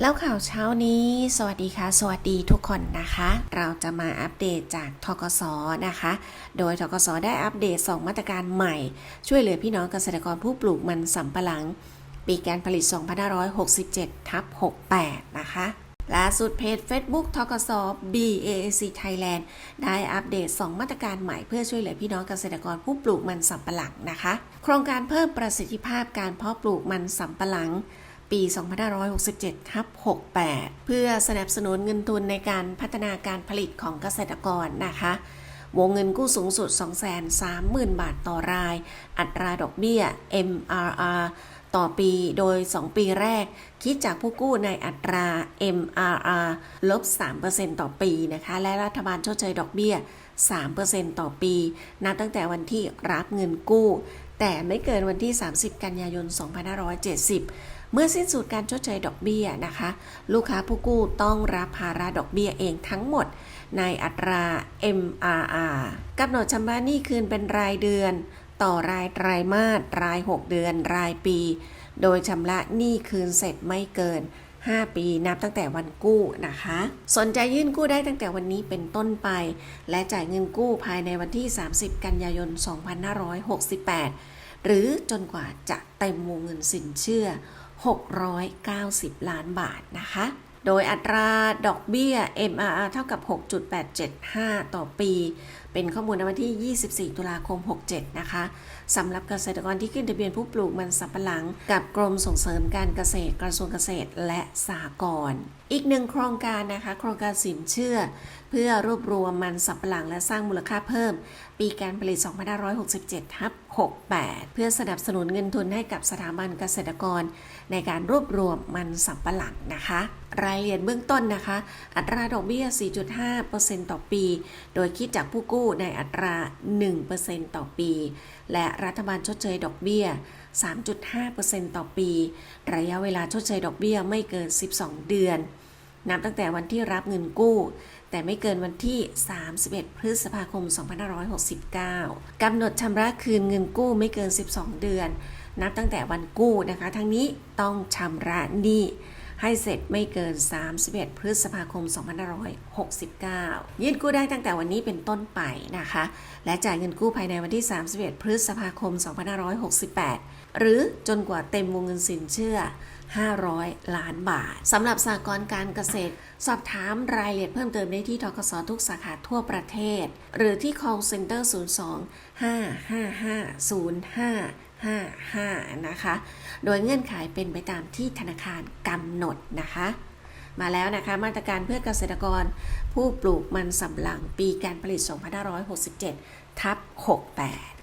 แล้วข่าวเช้านี้ สวัสดีค่ะ สวัสดีทุกคนนะคะ เราจะมาอัปเดตจากทกสนะคะ โดยทกสได้อัปเดต 2 มาตรการใหม่ ช่วยเหลือพี่น้องเกษตรกรผู้ปลูกมันสำปะหลัง ปีการผลิต 2567 ทับ 68 นะคะล่าสุดเพจ Facebook ทกส BAC Thailand ได้อัปเดต 2 มาตรการใหม่เพื่อช่วยเหลือพี่น้องเกษตรกรผู้ปลูกมันสำปะหลังนะคะ โครงการเพิ่มประสิทธิภาพการเพาะปลูกมันสำปะหลัง ปี 2567ทับ68 เพื่อสนับสนุนเงินทุนในการพัฒนาการผลิตของเกษตรกรนะคะ วงเงินกู้สูงสุด 230,000 บาทต่อราย อัตราดอกเบี้ย MRR ต่อปีโดย 2 ปีแรก คิดจากผู้กู้ในอัตรา MRR ลบ 3%ต่อปีนะคะ และรัฐบาลชดเชยดอกเบี้ย 3%ต่อปี นับตั้งแต่วันที่รับเงินกู้ แต่ไม่เกินวันที่ 30 กันยายน 2570 เมื่อสิ้นสุดการชดเชยดอกเบี้ยนะคะ ลูกค้าผู้กู้ต้องรับภาระดอกเบี้ยเองทั้งหมด ในอัตรา MRR กำหนดชำระหนี้คืนเป็นรายเดือน ต่อรายไตรมาสราย 6 เดือน รายปี โดยชำระหนี้คืนเสร็จไม่เกิน 5 ปีนับตั้งแต่วันกู้นะคะ สนใจยื่นกู้ได้ตั้งแต่วันนี้เป็นต้นไป และจ่ายเงินกู้ภายในวันที่ 30 กันยายน 2568 หรือจนกว่าจะเต็มวงเงินสินเชื่อ 690 ล้านบาทนะคะ โดยอัตราดอกเบี้ย MRR เท่ากับ 6.875 ต่อปี เป็นข้อมูลในวันที่ 24 ตุลาคม 67 นะคะสำหรับเกษตรกรที่ขึ้นทะเบียนผู้ปลูกมันสำปะหลัง กับกรมส่งเสริมการเกษตรกระทรวงเกษตรและสหกรณ์อีกหนึ่งโครงการนะคะ โครงการสินเชื่อ เพื่อรวบรวมมันสำปะหลังและสร้างมูลค่าเพิ่ม ปีการผลิต 2567 ทับ 68 เพื่อสนับสนุนเงินทุนให้กับสถาบันเกษตรกร ในการรวบรวมมันสำปะหลังนะคะ รายละเอียดเบื้องต้นนะคะ อัตราดอกเบี้ย 4.5%ต่อปี โดยคิดจากผู้กู้ในอัตรา 1%ต่อปี และรัฐบาลชดเชยดอกเบี้ย 3.5%ต่อปี ระยะเวลาชดเชยดอกเบี้ยไม่เกิน 12 เดือน นับตั้งแต่วันที่รับเงินกู้ แต่ไม่เกินวันที่ 31 พฤษภาคม 2569 กำหนดชำระคืนเงินกู้ไม่เกิน 12 เดือน นับตั้งแต่วันกู้นะคะ ทั้งนี้ต้องชำระหนี้ ให้เสร็จไม่เกิน 31 พฤษภาคม 2569 ยื่นกู้ได้ตั้งแต่วันนี้เป็นต้นไปนะคะ และจ่ายเงินกู้ภายในวันที่ 31 พฤษภาคม 2568 หรือจนกว่าเต็มวงเงินสินเชื่อ 500 ล้านบาทสำหรับสากลการเกษตร สอบถามรายละเอียดเพิ่มเติมได้ที่ทกสทุกสาขาทั่วประเทศ หรือที่ call center 02 555 55นะคะ โดยเงื่อนไขเป็นไปตามที่ธนาคารกำหนดนะคะ มาแล้วนะคะมาตรการเพื่อเกษตรกรผู้ปลูกมันสำปะหลังปีการผลิต 2567 ทับ 68